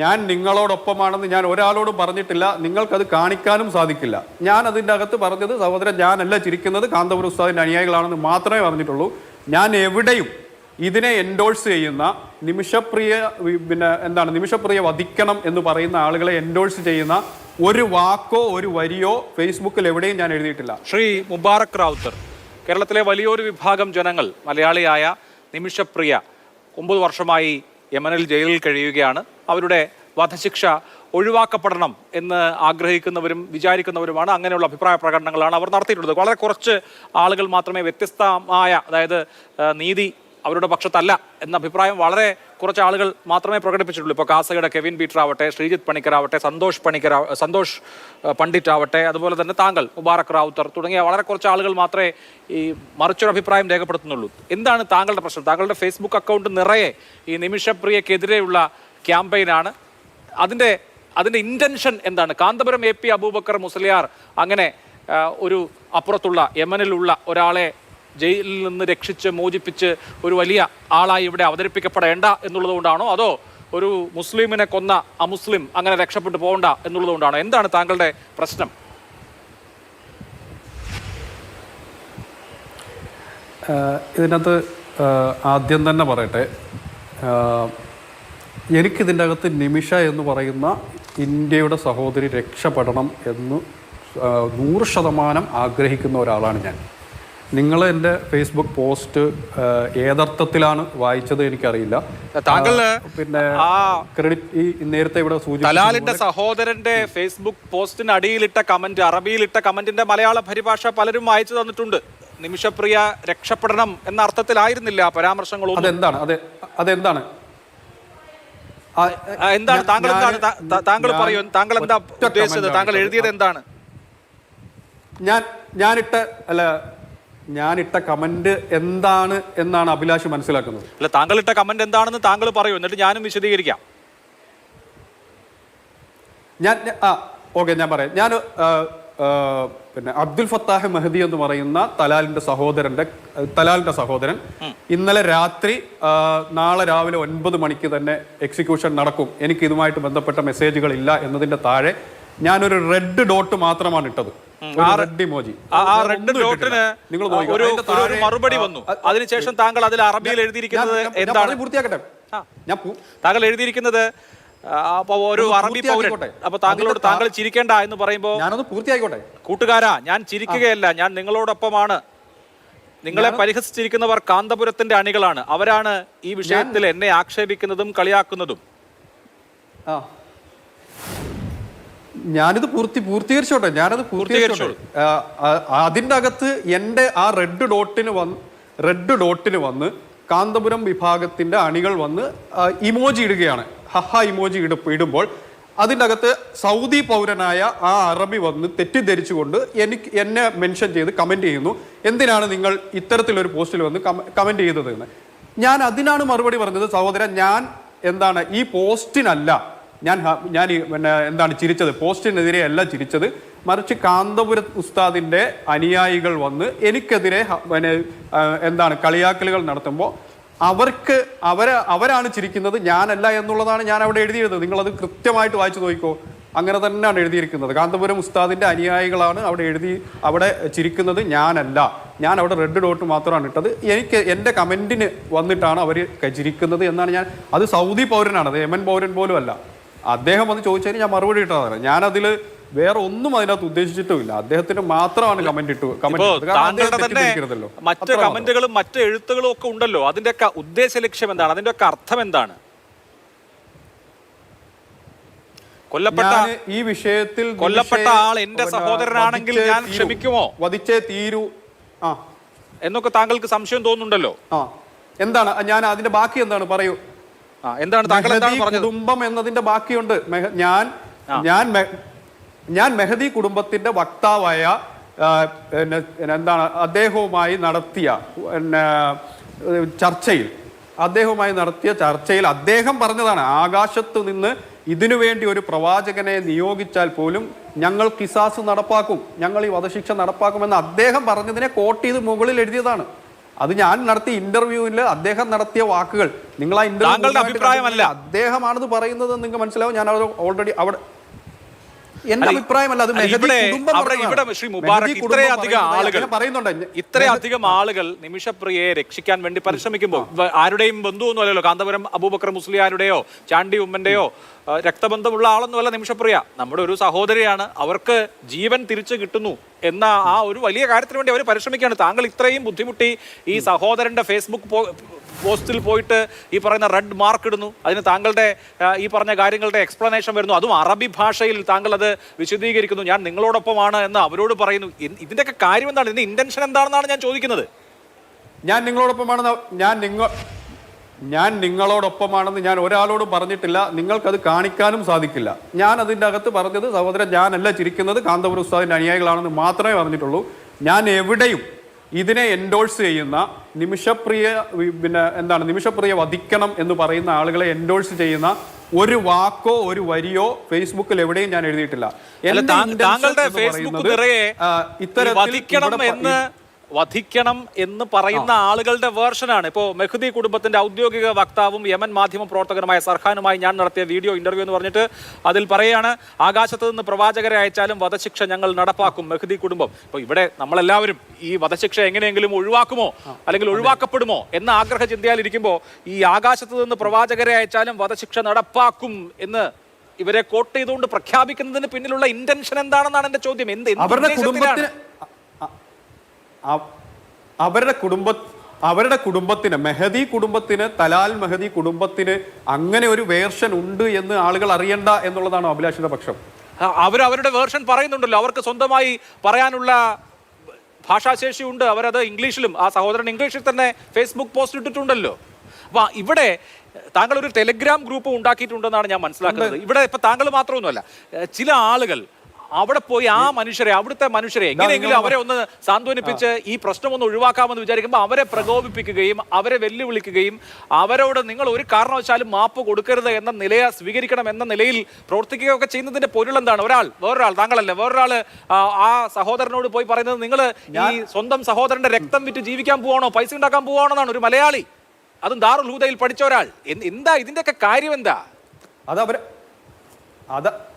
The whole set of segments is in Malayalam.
ഞാൻ നിങ്ങളോടൊപ്പമാണെന്ന് ഞാൻ ഒരാളോടും പറഞ്ഞിട്ടില്ല. നിങ്ങൾക്കത് കാണിക്കാനും സാധിക്കില്ല. ഞാൻ അതിന്റെ അകത്ത് പറഞ്ഞത് സഹോദരൻ ഞാനല്ല ചിരിക്കുന്നത്. കാന്തപുര ഉസ്താദിന്റെ അനുയായികളാണെന്ന് മാത്രമേ പറഞ്ഞിട്ടുള്ളൂ. ഞാൻ എവിടെയും ഇതിനെ എൻഡോഴ്സ് ചെയ്യുന്ന നിമിഷപ്രിയ പിന്നെ എന്താണ് നിമിഷപ്രിയ വധിക്കണം എന്ന് പറയുന്ന ആളുകളെ എൻഡോഴ്സ് ചെയ്യുന്ന ഒരു വാക്കോ ഒരു വരിയോ ഫേസ്ബുക്കിൽ എവിടെയും ഞാൻ എഴുതിയിട്ടില്ല. ശ്രീ മുബാറക് റാവുത്തർ കേരളത്തിലെ വലിയൊരു വിഭാഗം ജനങ്ങൾ മലയാളിയായ നിമിഷപ്രിയ ഒമ്പത് വർഷമായി യമനിൽ ജയിലിൽ കഴിയുകയാണ്. അവരുടെ വധശിക്ഷ ഒഴിവാക്കപ്പെടണം എന്ന് ആഗ്രഹിക്കുന്നവരും വിചാരിക്കുന്നവരുമാണ്. അങ്ങനെയുള്ള അഭിപ്രായ പ്രകടനങ്ങളാണ് അവർ നടത്തിയിട്ടുള്ളത്. വളരെ കുറച്ച് ആളുകൾ മാത്രമേ വ്യത്യസ്തമായ അതായത് നീതി അവരുടെ പക്ഷത്തല്ല എന്ന അഭിപ്രായം വളരെ കുറച്ച് ആളുകൾ മാത്രമേ പ്രകടിപ്പിച്ചിട്ടുള്ളൂ. ഇപ്പോൾ കാസയുടെ കെവിൻ പീറ്റർ ആവട്ടെ ശ്രീജിത്ത് പണിക്കർ ആവട്ടെ സന്തോഷ് പണിക്കർ സന്തോഷ് പണ്ഡിറ്റ് ആവട്ടെ അതുപോലെ തന്നെ താങ്കൾ മുബാറക് റാവുത്തർ തുടങ്ങിയ വളരെ കുറച്ച് ആളുകൾ മാത്രമേ ഈ മറിച്ചൊരു അഭിപ്രായം രേഖപ്പെടുത്തുന്നുള്ളൂ. എന്താണ് താങ്കളുടെ പ്രശ്നം? താങ്കളുടെ ഫേസ്ബുക്ക് അക്കൗണ്ട് നിറയെ ഈ നിമിഷപ്രിയക്കെതിരെയുള്ള ക്യാമ്പയിനാണ്. അതിന്റെ അതിന്റെ ഇന്റൻഷൻ എന്താണ്? കാന്തപുരം എ പി അബൂബക്കർ മുസ്ലിയാർ അങ്ങനെ ഒരു അപ്പുറത്തുള്ള യമനിലുള്ള ഒരാളെ ജയിലിൽ നിന്ന് രക്ഷിച്ച് മോചിപ്പിച്ച് ഒരു വലിയ ആളായി ഇവിടെ അവതരിപ്പിക്കപ്പെടേണ്ട എന്നുള്ളത് കൊണ്ടാണോ അതോ ഒരു മുസ്ലിമിനെ കൊന്ന അമുസ്ലിം അങ്ങനെ രക്ഷപ്പെട്ടു പോകണ്ട എന്നുള്ളത് കൊണ്ടാണോ എന്താണ് താങ്കളുടെ പ്രശ്നം? ഇതിനകത്ത് ആദ്യം തന്നെ പറയട്ടെ. എനിക്കിതിന്റെ അകത്ത് നിമിഷ എന്ന് പറയുന്ന ഇന്ത്യയുടെ സഹോദരി രക്ഷപ്പെടണം എന്ന് നൂറ് ശതമാനം ആഗ്രഹിക്കുന്ന ഒരാളാണ് ഞാൻ. നിങ്ങൾ എന്റെ ഫേസ്ബുക്ക് പോസ്റ്റ് ഏതർത്ഥത്തിലാണ് വായിച്ചത് എനിക്കറിയില്ല. താങ്കൾ പിന്നെ ആ ക്രെഡിറ്റ് ഈ നേരത്തെ ഇവിടെ സൂചിപ്പിച്ചു തലാലിന്റെ സഹോദരന്റെ ഫേസ്ബുക്ക് പോസ്റ്റിന് അടിയിലിട്ട കമന്റ് അറബിയിലിട്ട കമന്റിന്റെ മലയാള പരിഭാഷ പലരും വായിച്ചു തന്നിട്ടുണ്ട്. നിമിഷപ്രിയ രക്ഷപ്പെടണം എന്ന അർത്ഥത്തിലായിരുന്നില്ല പരാമർശങ്ങളൊന്നും. അതെന്താണ്? അതെ അതെന്താണ്? എന്താണ്? താങ്കൾ എന്താണ്? താങ്കൾ പറയൂ. താങ്കൾ എന്താ ഉദ്ദേശിച്ചത്? താങ്കൾ എഴുതിയത് എന്താണ്? ഞാൻ ഞാനിട്ട അല്ല ഞാനിട്ട കമന്റ് എന്താണ് എന്നാണ് അഭിലാഷ് മനസ്സിലാക്കുന്നത്. അല്ല താങ്കൾ ഇട്ട കമന്റ് എന്താണെന്ന് താങ്കൾ പറയൂ. എന്നിട്ട് ഞാനും വിശദീകരിക്കാം. ഞാൻ ആ ഓക്കെ ഞാൻ പറയാം. ഞാൻ പിന്നെ അബ്ദുൽ ഫത്താഹ് മെഹദി എന്ന് പറയുന്ന തലാലിന്റെ സഹോദരന്റെ തലാലിന്റെ സഹോദരൻ. ഇന്നലെ രാത്രി നാളെ രാവിലെ ഒൻപത് മണിക്ക് തന്നെ എക്സിക്യൂഷൻ നടക്കും. എനിക്ക് ഇതുമായിട്ട് ബന്ധപ്പെട്ട മെസ്സേജുകൾ ഇല്ല എന്നതിന്റെ താഴെ ഞാനൊരു റെഡ് ഡോട്ട് മാത്രമാണ് ഇട്ടത്. ആ റെഡ് ഇമോജി ആ- റെഡ് ഡോട്ടിന് നിങ്ങൾ ഒരു മറുപടി വന്നു. അതിനുശേഷം താങ്കൾ അതിൽ അറബിയിൽ എഴുതിയിരിക്കുന്നത് എന്താണ്? പൂർത്തിയാക്കട്ടെ. ഞാൻ താങ്കൾ എഴുതിയിരിക്കുന്നത് ആ, അപ്പൊ ഒരു അറബി പൗരൻ. പൂർത്തിയാക്കിക്കോട്ടെ. അപ്പൊ താങ്കളോട് താങ്കൾ ചിരിക്കേണ്ട എന്ന് പറയുമ്പോ ഞാനൊന്ന് പൂർത്തിയായിക്കോട്ടെ കൂട്ടുകാരാ ഞാൻ ചിരിക്കുകയല്ല. ഞാൻ നിങ്ങളോടൊപ്പമാണ്. നിങ്ങളെ പരിഹസിച്ചിരിക്കുന്നവർ കാന്തപുരത്തിന്റെ അണികളാണ്. അവരാണ് ഈ വിഷയത്തിൽ എന്നെ ആക്ഷേപിക്കുന്നതും കളിയാക്കുന്നതും. ഞാനിത് പൂർത്തി പൂർത്തീകരിച്ചോട്ടെ. ഞാനത് പൂർത്തീകരിച്ചോട്ടെ. അതിന്റെ അകത്ത് എന്റെ ആ റെഡ് ഡോട്ടിന് വന്ന് റെഡ് ഡോട്ടിന് വന്ന് കാന്തപുരം വിഭാഗത്തിന്റെ അണികൾ വന്ന് ഇമോജി ഇടുകയാണ്. ഹഹ ഇമോജി ഇട ഇടുമ്പോൾ അതിന്റെ അകത്ത് സൗദി പൗരനായ ആ അറബി വന്ന് തെറ്റിദ്ധരിച്ചുകൊണ്ട് എനിക്ക് എന്നെ മെൻഷൻ ചെയ്ത് കമന്റ് ചെയ്യുന്നു. എന്തിനാണ് നിങ്ങൾ ഇത്തരത്തിലൊരു പോസ്റ്റിൽ വന്ന് കമന്റ് ചെയ്തത് എന്ന് ഞാൻ അതിനാണ് മറുപടി പറഞ്ഞത് സഹോദരൻ. ഞാൻ എന്താണ് ഈ പോസ്റ്റിനല്ല ഞാൻ ഞാൻ പിന്നെ എന്താണ് ചിരിച്ചത്? പോസ്റ്റിനെതിരെ അല്ല ചിരിച്ചത്. മറിച്ച് കാന്തപുര ഉസ്താദിന്റെ അനുയായികൾ വന്ന് എനിക്കെതിരെ പിന്നെ എന്താണ് കളിയാക്കലുകൾ നടത്തുമ്പോൾ അവർക്ക് അവരെ അവരാണ് ചിരിക്കുന്നത് ഞാനല്ല എന്നുള്ളതാണ് ഞാൻ അവിടെ എഴുതിയത് നിങ്ങളത് കൃത്യമായിട്ട് വായിച്ചു നോക്കിക്കോ. അങ്ങനെ തന്നെയാണ് എഴുതിയിരിക്കുന്നത്. കാന്തപുരം ഉസ്താദിന്റെ അനുയായികളാണ് അവിടെ എഴുതി അവിടെ ചിരിക്കുന്നത് ഞാനല്ല. ഞാൻ അവിടെ റെഡ് ഡോട്ട് മാത്രമാണ് ഇട്ടത്. എനിക്ക് എന്റെ കമന്റിന് വന്നിട്ടാണ് അവർ ചിരിക്കുന്നത് എന്നാണ് ഞാൻ അത് സൗദി പൗരനാണ്. അത് യമൻ പൗരൻ പോലും അല്ല. അദ്ദേഹം വന്ന് ചോദിച്ചതിന് ഞാൻ മറുപടി ഇട്ടതാണ്. ഞാനതിൽ വേറെ ഒന്നും അതിനകത്ത് ഉദ്ദേശിച്ചിട്ടുമില്ല. അദ്ദേഹത്തിന് മാത്രമാണ് കമന്റ് ഇട്ടു കമന്റ്. മറ്റ് കമന്റുകളും മറ്റ് എഴുത്തുകളും ഒക്കെ ഉണ്ടല്ലോ. അതിന്റെ ഒക്കെ ഉദ്ദേശ ലക്ഷ്യം എന്താണ്? അതിന്റെ ഒക്കെ അർത്ഥം എന്താണ്? കൊല്ലപ്പെട്ട ഈ വിഷയത്തിൽ കൊല്ലപ്പെട്ട ആൾ എന്റെ സഹോദരനാണെങ്കിൽ ഞാൻ ക്ഷമിക്കുമോ? വധിച്ചേ തീരൂ. ആ. എന്നൊക്കെ താങ്കൾക്ക് സംശയം തോന്നുന്നുണ്ടല്ലോ? ആ. എന്താണ്? ഞാൻ അതിന്റെ ബാക്കി എന്താണ്? പറയൂ. എന്താണ് താങ്കൾ കുടുംബം എന്നതിന്റെ ബാക്കിയുണ്ട്. ഞാൻ ഞാൻ ഞാൻ മെഹദി കുടുംബത്തിന്റെ വക്താവായ എന്താണ് അദ്ദേഹവുമായി നടത്തിയ പിന്നെ ചർച്ചയിൽ അദ്ദേഹവുമായി നടത്തിയ ചർച്ചയിൽ അദ്ദേഹം പറഞ്ഞതാണ് ആകാശത്തു നിന്ന് ഇതിനു വേണ്ടി ഒരു പ്രവാചകനെ നിയോഗിച്ചാൽ പോലും ഞങ്ങൾ കിസാസ് നടപ്പാക്കും ഞങ്ങൾ ഈ വധശിക്ഷ നടപ്പാക്കുമെന്ന് അദ്ദേഹം പറഞ്ഞതിനെ കോട്ട് ചെയ്ത് മുകളിൽ എഴുതിയതാണ്. അത് ഞാൻ നടത്തിയ ഇന്റർവ്യൂവിൽ അദ്ദേഹം നടത്തിയ വാക്കുകൾ. നിങ്ങൾ ആ ഇന്റർവ്യൂ അഭിപ്രായമല്ല. അദ്ദേഹമാണെന്ന് പറയുന്നത് നിങ്ങൾക്ക് മനസ്സിലാവും. ഞാൻ ഓൾറെഡി അവിടെ എന്റെ അഭിപ്രായമല്ല അത് ഇവിടെ ഇവിടെ ശ്രീ മുബാറക് ഇത്രയധികം ആളുകൾ പറയുന്നുണ്ട്. ഇത്രയധികം ആളുകൾ നിമിഷപ്രിയയെ രക്ഷിക്കാൻ വേണ്ടി പരിശ്രമിക്കുമ്പോൾ ആരുടെയും ബന്ധുവൊന്നും അല്ലല്ലോ. കാന്തപുരം അബൂബക്കർ മുസ്ലിയാരുടെയോ ചാണ്ടി ഉമ്മന്റെയോ രക്തബന്ധമുള്ള ആളൊന്നുമല്ല നിമിഷപ്രിയ. നമ്മുടെ ഒരു സഹോദരിയാണ്. അവർക്ക് ജീവൻ തിരിച്ചു കിട്ടുന്നു എന്ന ആ ഒരു വലിയ കാര്യത്തിന് വേണ്ടി അവർ പരിശ്രമിക്കുകയാണ്. താങ്കൾ ഇത്രയും ബുദ്ധിമുട്ടി ഈ സഹോദരന്റെ ഫേസ്ബുക്ക് പോസ്റ്റിൽ പോയിട്ട് ഈ പറയുന്ന റെഡ് മാർക്ക് ഇടുന്നു. അതിന് താങ്കളുടെ ഈ പറഞ്ഞ കാര്യങ്ങളുടെ എക്സ്പ്ലനേഷൻ വരുന്നു. അതും അറബി ഭാഷയിൽ താങ്കൾ അത് വിശദീകരിക്കുന്നു. ഞാൻ നിങ്ങളോടൊപ്പമാണ് എന്ന് അവരോട് പറയുന്നു. ഇതിന്റെയൊക്കെ കാര്യം എന്താണ്? ഇതിന്റെ ഇന്റൻഷൻ എന്താണെന്നാണ് ഞാൻ ചോദിക്കുന്നത്. ഞാൻ നിങ്ങളോടൊപ്പമാണെന്ന് ഞാൻ നിങ്ങൾ ഞാൻ നിങ്ങളോടൊപ്പമാണെന്ന് ഞാൻ ഒരാളോടും പറഞ്ഞിട്ടില്ല. നിങ്ങൾക്കത് കാണിക്കാനും സാധിക്കില്ല. ഞാൻ അതിന്റെ അകത്ത് പറഞ്ഞത് സഹോദരൻ ഞാനല്ല ചിരിക്കുന്നത് കാന്തപുര ഉസ്താദിന്റെ അനുയായികളാണെന്ന് മാത്രമേ പറഞ്ഞിട്ടുള്ളൂ. ഞാൻ എവിടെയും ഇതിനെ എൻഡോഴ്സ് ചെയ്യുന്ന നിമിഷപ്രിയ പിന്നെ എന്താണ് നിമിഷപ്രിയ വധിക്കണം എന്ന് പറയുന്ന ആളുകളെ എൻഡോഴ്സ് ചെയ്യുന്ന ഒരു വാക്കോ ഒരു വരിയോ ഫേസ്ബുക്കിൽ എവിടെയും ഞാൻ എഴുതിയിട്ടില്ല. താങ്കളുടെ ഫേസ്ബുക്ക് ഇത്തരത്തിൽ വധിക്കണം എന്ന് പറയുന്ന ആളുകളുടെ വേർഷനാണ്. ഇപ്പോൾ മെഹ്ദി കുടുംബത്തിന്റെ ഔദ്യോഗിക വക്താവും യമൻ മാധ്യമ പ്രവർത്തകനുമായ സർഹാനുമായി ഞാൻ നടത്തിയ വീഡിയോ ഇന്റർവ്യൂ എന്ന് പറഞ്ഞിട്ട് അതിൽ പറയുകയാണ് ആകാശത്ത് നിന്ന് പ്രവാചകരെ അയച്ചാലും വധശിക്ഷ ഞങ്ങൾ നടപ്പാക്കും മെഹ്ദി കുടുംബം. ഇപ്പോൾ ഇവിടെ നമ്മളെല്ലാവരും ഈ വധശിക്ഷ എങ്ങനെയെങ്കിലും ഒഴിവാക്കുമോ? അല്ലെങ്കിൽ ഒഴിവാക്കപ്പെടുമോ? എന്ന ആഗ്രഹ ചിന്തയാലിരിക്കുമ്പോൾ ഈ ആകാശത്ത് നിന്ന് പ്രവാചകരെ അയച്ചാലും വധശിക്ഷ നടപ്പാക്കും എന്ന് ഇവരെ കോട്ട് ചെയ്തുകൊണ്ട് പ്രഖ്യാപിക്കുന്നതിന് പിന്നിലുള്ള ഇന്റൻഷൻ എന്താണെന്നാണ് എന്റെ ചോദ്യം. എന്ത് അവരുടെ? കുടുംബത്തിന് അവരുടെ കുടുംബ അവരുടെ കുടുംബത്തിന് മെഹദി കുടുംബത്തിന് തലാൽ മെഹദി കുടുംബത്തിന് അങ്ങനെ ഒരു വേർഷൻ ഉണ്ട് എന്ന് ആളുകൾ അറിയണ്ട എന്നുള്ളതാണ് അഭിലാഷിന്റെ പക്ഷം? അവർ അവരുടെ വേർഷൻ പറയുന്നുണ്ടല്ലോ. അവർക്ക് സ്വന്തമായി പറയാനുള്ള ഭാഷാശേഷി ഉണ്ട്. അവരത് ഇംഗ്ലീഷിലും ആ സഹോദരൻ ഇംഗ്ലീഷിൽ തന്നെ ഫേസ്ബുക്ക് പോസ്റ്റ് ഇട്ടിട്ടുണ്ടല്ലോ. അപ്പൊ ഇവിടെ താങ്കൾ ഒരു ടെലിഗ്രാം ഗ്രൂപ്പ് ഉണ്ടാക്കിയിട്ടുണ്ടെന്നാണ് ഞാൻ മനസ്സിലാക്കുന്നത്. ഇവിടെ ഇപ്പൊ താങ്കൾ മാത്രമൊന്നുമല്ല ചില ആളുകൾ അവിടെ പോയി ആ മനുഷ്യരെ അവിടുത്തെ മനുഷ്യരെ എങ്ങനെയെങ്കിലും അവരെ ഒന്ന് സാന്ത്വനിപ്പിച്ച് ഈ പ്രശ്നം ഒന്ന് ഒഴിവാക്കാമെന്ന് വിചാരിക്കുമ്പോൾ അവരെ പ്രകോപിപ്പിക്കുകയും അവരെ വെല്ലുവിളിക്കുകയും അവരോട് നിങ്ങൾ ഒരു കാരണവശാലും മാപ്പ് കൊടുക്കരുത് എന്ന നിലയെ സ്വീകരിക്കണം എന്ന നിലയിൽ പ്രവർത്തിക്കുകയൊക്കെ ചെയ്യുന്നതിന്റെ പൊരുൾ എന്താണ്? ഒരാൾ വേറൊരാൾ താങ്കളല്ല? വേറൊരാൾ ആ, സഹോദരനോട് പോയി പറയുന്നത് നിങ്ങൾ ഈ സ്വന്തം സഹോദരന്റെ രക്തം വിറ്റ് ജീവിക്കാൻ പോവാണോ? പൈസ ഉണ്ടാക്കാൻ പോവാണോ എന്നാണ് ഒരു മലയാളി. അതും ദാറുൽ ഹൂദയിൽ പഠിച്ച ഒരാൾ. എന്ത്- ഇതിന്റെയൊക്കെ കാര്യം എന്താ? അത് അതാ അത്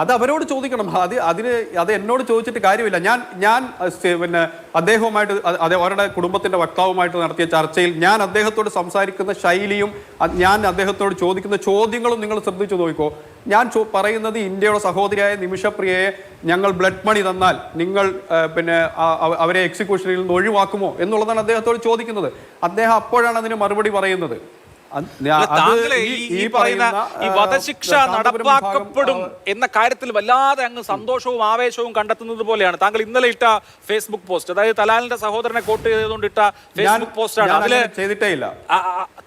അത് അവരോട് ചോദിക്കണം. അത് അതിന് അത് എന്നോട് ചോദിച്ചിട്ട് കാര്യമില്ല. ഞാൻ ഞാൻ പിന്നെ അദ്ദേഹവുമായിട്ട് അവരുടെ കുടുംബത്തിന്റെ വക്താവുമായിട്ട് നടത്തിയ ചർച്ചയിൽ ഞാൻ അദ്ദേഹത്തോട് സംസാരിക്കുന്ന ശൈലിയും ഞാൻ അദ്ദേഹത്തോട് ചോദിക്കുന്ന ചോദ്യങ്ങളും നിങ്ങൾ ശ്രദ്ധിച്ചു നോക്കിക്കോ ഞാൻ പറയുന്നത് ഇന്ത്യയുടെ സഹോദരിയായ നിമിഷപ്രിയയെ ഞങ്ങൾ ബ്ലഡ് മണി തന്നാൽ നിങ്ങൾ പിന്നെ അവരെ എക്സിക്യൂഷനിൽ നിന്ന് ഒഴിവാക്കുമോ എന്നുള്ളതാണ് അദ്ദേഹത്തോട് ചോദിക്കുന്നത്. അദ്ദേഹം അപ്പോഴാണ് അതിന് മറുപടി പറയുന്നത്. താങ്കളെ ഈ- പറയുന്ന ഈ വധശിക്ഷ നടപ്പാക്കപ്പെടും എന്ന കാര്യത്തിൽ വല്ലാതെ അങ്ങ് സന്തോഷവും ആവേശവും കണ്ടെത്തുന്നത് പോലെയാണ്. താങ്കൾ ഇന്നലെ ഇട്ട ഫേസ്ബുക്ക് പോസ്റ്റ് അതായത് തലാലിന്റെ സഹോദരനെ കോട്ട് ചെയ്തുകൊണ്ട് ഇട്ട ഫേസ്ബുക്ക് പോസ്റ്റാണ് അതിൽ ചെയ്തിട്ടേ ഇല്ല.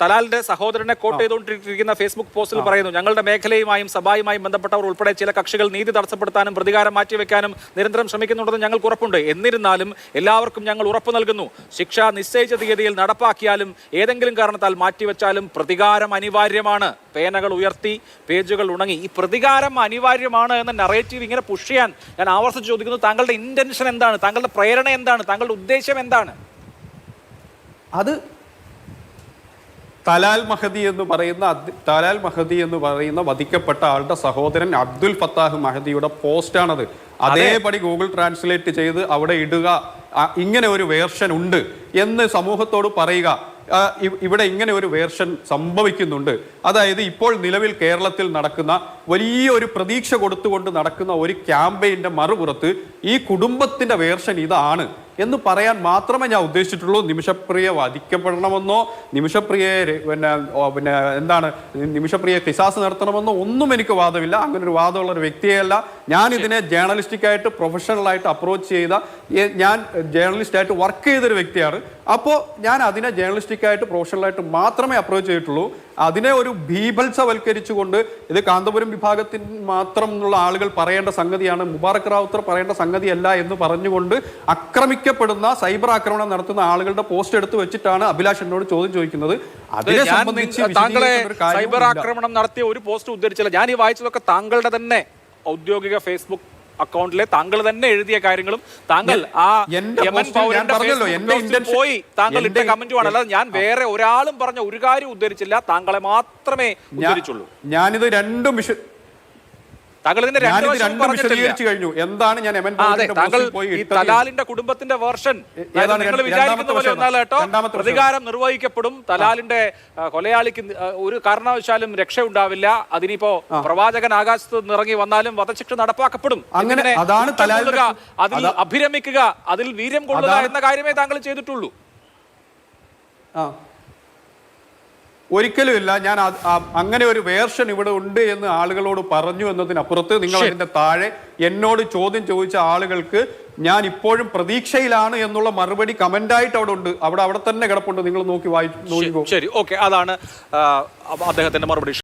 തലാലിന്റെ സഹോദരനെ കോട്ട് ചെയ്തുകൊണ്ടിരിക്കുന്ന ഫേസ്ബുക്ക് പോസ്റ്റിൽ പറയുന്നു ഞങ്ങളുടെ മേഖലയുമായും സഭയുമായും ബന്ധപ്പെട്ടവർ ഉൾപ്പെടെ ചില കക്ഷികൾ നീതി തടസ്സപ്പെടുത്താനും പ്രതികാരം മാറ്റിവെക്കാനും നിരന്തരം ശ്രമിക്കുന്നുണ്ടെന്ന് ഞങ്ങൾക്ക് ഉറപ്പുണ്ട്. എന്നിരുന്നാലും എല്ലാവർക്കും ഞങ്ങൾ ഉറപ്പ് നൽകുന്നു. ശിക്ഷ നിശ്ചയിച്ച തീയതിയിൽ നടപ്പാക്കിയാലും ഏതെങ്കിലും കാരണത്താൽ മാറ്റിവെച്ചാലും പ്രതികാരം അനിവാര്യമാണ്. പേനകൾ ഉയർത്തി പേജുകൾ ഉണങ്ങി. ഈ പ്രതികാരം അനിവാര്യമാണ് എന്ന നറേറ്റീവ് ഇങ്ങനെ പുഷ് ചെയ്യാൻ ഞാൻ ആവർത്തിച്ച് ചോദിക്കുന്നു താങ്കളുടെ ഇന്റൻഷൻ എന്താണ്? താങ്കളുടെ പ്രേരണ എന്താണ്? താങ്കളുടെ ഉദ്ദേശം എന്താണ്? അത് തലാൽ മഹദി എന്ന് പറയുന്ന തലാൽ മഹദി എന്ന് പറയുന്ന വധിക്കപ്പെട്ട ആളുടെ സഹോദരൻ അബ്ദുൽ ഫത്താഹ് മഹദിയുടെ പോസ്റ്റാണത് അതേപടി ഗൂഗിൾ ട്രാൻസ്ലേറ്റ് ചെയ്ത് അവിടെ ഇടുക ഇങ്ങനെ ഒരു വേർഷൻ ഉണ്ട് എന്ന് സമൂഹത്തോട് പറയുക. ഇവിടെ ഇങ്ങനെ ഒരു വേർഷൻ സംഭവിക്കുന്നുണ്ട്. അതായത് ഇപ്പോൾ നിലവിൽ കേരളത്തിൽ നടക്കുന്ന വലിയൊരു പ്രതീക്ഷ കൊടുത്തുകൊണ്ട് നടക്കുന്ന ഒരു ക്യാമ്പയിന്റെ മറുപുറത്ത് ഈ കുടുംബത്തിന്റെ വേർഷൻ ഇതാണ്. എന്ന് പറയാൻ മാത്രമേ ഞാൻ ഉദ്ദേശിച്ചിട്ടുള്ളൂ. നിമിഷപ്രിയ വധിക്കപ്പെടണമെന്നോ നിമിഷപ്രിയ പിന്നെ പിന്നെ എന്താണ് നിമിഷപ്രിയ കിസാസ് നടത്തണമെന്നോ ഒന്നും എനിക്ക് വാദമില്ല. അങ്ങനെ ഒരു വാദമുള്ള ഒരു വ്യക്തിയല്ല ഞാൻ ഇതിനെ ജേർണലിസ്റ്റിക്കായിട്ട് പ്രൊഫഷണലായിട്ട് അപ്രോച്ച് ചെയ്ത ഞാൻ ജേർണലിസ്റ്റായിട്ട് വർക്ക് ചെയ്തൊരു വ്യക്തിയാണ്. അപ്പോൾ ഞാൻ അതിനെ ജേർണലിസ്റ്റിക്കായിട്ട് പ്രൊഫഷണലായിട്ട് പ്രൊഫഷണൽ ആയിട്ട് മാത്രമേ അപ്രോച്ച് ചെയ്തിട്ടുള്ളൂ. അതിനെ ഒരു ഭീഭത്സവൽക്കരിച്ചുകൊണ്ട് ഇത് കാന്തപുരം വിഭാഗത്തിൽ മാത്രം എന്നുള്ള ആളുകൾ പറയേണ്ട സംഗതിയാണ് മുബാറക് റാവുത്തർ പറയേണ്ട സംഗതിയല്ല എന്ന് പറഞ്ഞുകൊണ്ട് ആക്രമിക്കപ്പെടുന്ന സൈബർ ആക്രമണം നടത്തുന്ന ആളുകളുടെ പോസ്റ്റ് എടുത്തു വെച്ചിട്ടാണ് അഭിലാഷ് എന്നോട് ചോദ്യം ചോദിക്കുന്നത്. അതിനെ സംബന്ധിച്ച് താങ്കളെ സൈബർ ആക്രമണം നടത്തിയ ഒരു പോസ്റ്റ് ഉദ്ധരിച്ചില്ല. ഞാൻ ഈ വായിച്ചതൊക്കെ താങ്കളുടെ തന്നെ ഔദ്യോഗിക ഫേസ്ബുക്ക് അക്കൗണ്ടിലെ താങ്കൾ തന്നെ എഴുതിയ കാര്യങ്ങളും താങ്കൾ ആ യമൻ പൗരന്റെ പോയി താങ്കൾ ഇട്ട കമന്റുമാണ്. അല്ലാതെ ഞാൻ വേറെ ഒരാളും പറഞ്ഞ ഒരു കാര്യം ഉദ്ധരിച്ചില്ല. താങ്കളെ മാത്രമേ ഞാൻ- ഉദ്ധരിച്ചുള്ളൂ. ഞാനിത് രണ്ടും വിശ താങ്കൾ ഇതിന്റെ രണ്ട് കഴിഞ്ഞു. എന്താണ് ഞാൻ അതെ താങ്കൾ ഈ തലാലിന്റെ കുടുംബത്തിന്റെ വേർഷൻ നിങ്ങൾ വിചാരിക്കുന്ന പോലെ? ഒന്നല്ല കേട്ടോ. പ്രതികാരം നിർവഹിക്കപ്പെടും. തലാലിന്റെ കൊലയാളിക്ക് ഒരു കാരണവശാലും രക്ഷ ഉണ്ടാവില്ല അതിനിപ്പോ പ്രവാചകൻ ആകാശത്ത് നിന്ന് ഇറങ്ങി വന്നാലും വധശിക്ഷ നടപ്പാക്കപ്പെടും. അങ്ങനെ അതാണ് അതിൽ അഭിരമിക്കുക അതിൽ വീര്യം കൊള്ളുക എന്ന കാര്യമേ താങ്കൾ ചെയ്തിട്ടുള്ളൂ. ആ. ഒരിക്കലും ഇല്ല ഞാൻ അങ്ങനെ ഒരു വേർഷൻ ഇവിടെ ഉണ്ട് എന്ന് ആളുകളോട് പറഞ്ഞു എന്നതിനപ്പുറത്ത് നിങ്ങൾ. അതിന്റെ താഴെ എന്നോട് ചോദ്യം ചോദിച്ച ആളുകൾക്ക് ഞാൻ ഇപ്പോഴും പ്രതീക്ഷയിലാണ് എന്നുള്ള മറുപടി കമന്റ് ആയിട്ട് അവിടെ ഉണ്ട്. അവിടെ അവിടെ തന്നെ കിടപ്പുണ്ട്. നിങ്ങൾ നോക്കി വായിച്ചു ശരി ഓക്കെ അതാണ് അദ്ദേഹത്തിന്റെ മറുപടി.